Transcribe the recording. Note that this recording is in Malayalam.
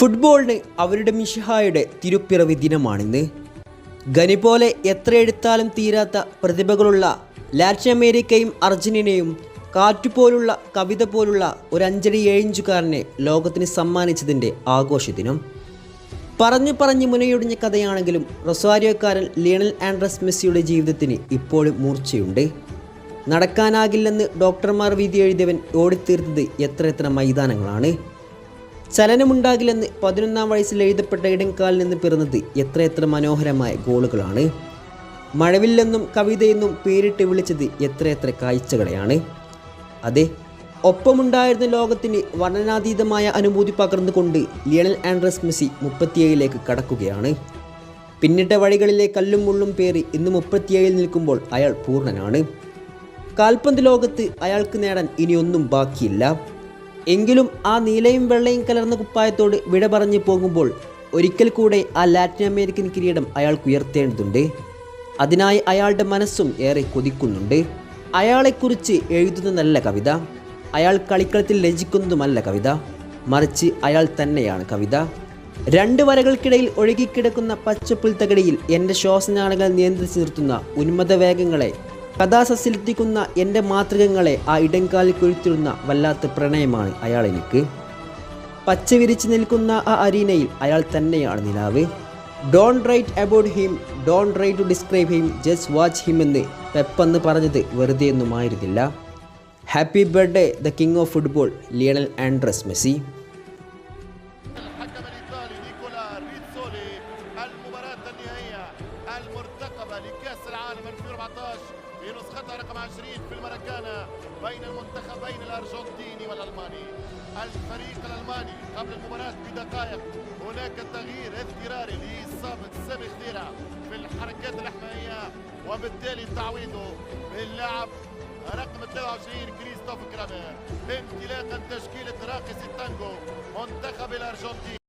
ഫുട്ബോളിന് അവരുടെ മിഷിഹായുടെ തിരുപ്പിറവി ദിനമാണിന്ന്. ഗനി പോലെ എത്ര എടുത്താലും തീരാത്ത പ്രതിഭകളുള്ള ലാറ്റിൻ അമേരിക്കയും അർജന്റീനയും കാറ്റുപോലുള്ള കവിത പോലുള്ള ഒരു അഞ്ചടി ഏഴിഞ്ചുകാരനെ ലോകത്തിന് സമ്മാനിച്ചതിന്റെ ആഘോഷ ദിനം പറഞ്ഞു പറഞ്ഞു മുനയൊടിഞ്ഞ കഥയാണെങ്കിലും റൊസാരിയോക്കാരൻ ലിയണൽ ആൻഡ്രസ് മെസ്സിയുടെ ജീവിതത്തിന് ഇപ്പോഴും മൂർച്ചയുണ്ട്. നടക്കാനാകില്ലെന്ന് ഡോക്ടർമാർ വിധി എഴുതിയവൻ ഓടിത്തീർത്തത് എത്ര എത്ര മൈതാനങ്ങളാണ്. ചലനമുണ്ടാകില്ലെന്ന് പതിനൊന്നാം വയസ്സിൽ എഴുതപ്പെട്ട ഇടംകാലിൽ നിന്ന് പിറന്നത് എത്രയെത്ര മനോഹരമായ ഗോളുകളാണ്. മഴവില്ലെന്നും കവിതയെന്നും പേരിട്ട് വിളിച്ചത് എത്രയെത്ര കാഴ്ചകളെയാണ്. അതെ ഒപ്പമുണ്ടായിരുന്ന ലോകത്തിന് വർണനാതീതമായ അനുഭൂതി പകർന്നുകൊണ്ട് ലിയണൽ ആൻഡ്രസ് മെസ്സി മുപ്പത്തിയേഴിലേക്ക് കടക്കുകയാണ്. പിന്നിട്ട വഴികളിലെ കല്ലും മുള്ളും പേറി ഇന്ന് മുപ്പത്തിയേഴിൽ നിൽക്കുമ്പോൾ അയാൾ പൂർണനാണ്. കാൽപന്ത് ലോകത്ത് അയാൾക്ക് നേടാൻ ഇനിയൊന്നും ബാക്കിയില്ല. എങ്കിലും ആ നീലയും വെള്ളയും കലർന്ന കുപ്പായത്തോട് വിട പറഞ്ഞു പോകുമ്പോൾ ഒരിക്കൽ കൂടെ ആ ലാറ്റിൻ അമേരിക്കൻ കിരീടം അയാൾക്ക് ഉയർത്തേണ്ടതുണ്ട്. അതിനായി അയാളുടെ മനസ്സും ഏറെ കൊതിക്കുന്നുണ്ട്. അയാളെക്കുറിച്ച് എഴുതുന്നതല്ല കവിത അയാൾ കളിക്കളത്തിൽ രചിക്കുന്നതുമല്ല കവിത മറിച്ച് അയാൾ തന്നെയാണ് കവിത. രണ്ട് വരകൾക്കിടയിൽ ഒഴുകിക്കിടക്കുന്ന പച്ചപ്പുൽ തകടിയിൽ എന്റെ ശ്വാസനാളങ്ങൾ നിയന്ത്രിച്ചു നിർത്തുന്ന ഉന്മത വേഗങ്ങളെ കഥാസസ്യത്തിക്കുന്ന എന്റെ മാതൃകങ്ങളെ ആ ഇടംകാലിൽ കുഴിത്തിരുന്ന വല്ലാത്ത പ്രണയമാണ് അയാൾ എനിക്ക്. പച്ച വിരിച്ചു നിൽക്കുന്ന ആ അരീനയിൽ അയാൾ തന്നെയാണ് നിലാവ്. Don't write about him don't write to describe him just watch him എന്ന് പെപ്പെന്ന് പറഞ്ഞത് വെറുതെ ഒന്നുമായിരുന്നില്ല happy birthday the king of football Lionel Andres Messi. ريتسولي المباراة النهائية المرتقبة لكأس العالم 2014 في نسختها رقم 20 في المراكانا بين المنتخبين الأرجنتيني والألماني. الفريق الألماني قبل المباراة بدقائق هناك تغيير اضطراري لإصابة سامي خضيرة في الحركات الاحمائية وبالتالي تعويضه باللاعب رقم 23 كريستوف كرامير انطلاقا تشكيلة راقص التانجو منتخب الأرجنتين.